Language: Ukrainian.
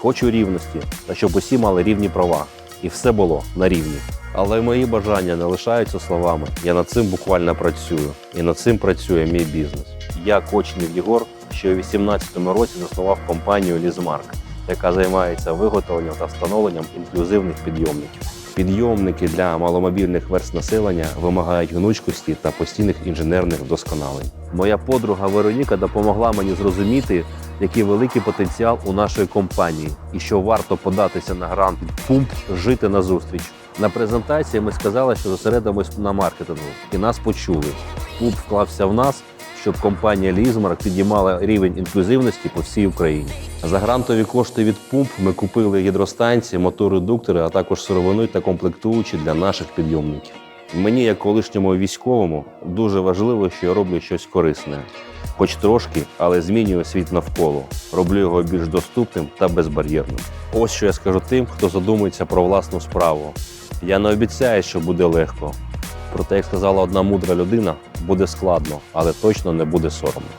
Хочу рівності та щоб усі мали рівні права. І все було на рівні. Але мої бажання не лишаються словами. Я над цим буквально працюю. І над цим працює мій бізнес. Я Кочнів Єгор, що у 2018 році заснував компанію Лізмарк, яка займається виготовленням та встановленням інклюзивних підйомників. Підйомники для маломобільних верст населення вимагають гнучкості та постійних інженерних вдосконалень. Моя подруга Вероніка допомогла мені зрозуміти, який великий потенціал у нашої компанії, і що варто податися на грант пумп жити на зустріч. На презентації ми сказали, що зосередимось на маркетингу, і нас почули. Пумп вклався в нас, щоб компанія Лізмарк підіймала рівень інклюзивності по всій Україні. За грантові кошти від пумп ми купили гідростанції, моторедуктори, а також сировину та комплектуючі для наших підйомників. Мені, як колишньому військовому, дуже важливо, що я роблю щось корисне, хоч трошки, але змінюю світ навколо, роблю його більш доступним та безбар'єрним. Ось що я скажу тим, хто задумується про власну справу. Я не обіцяю, що буде легко. Проте, як сказала одна мудра людина, буде складно, але точно не буде соромно.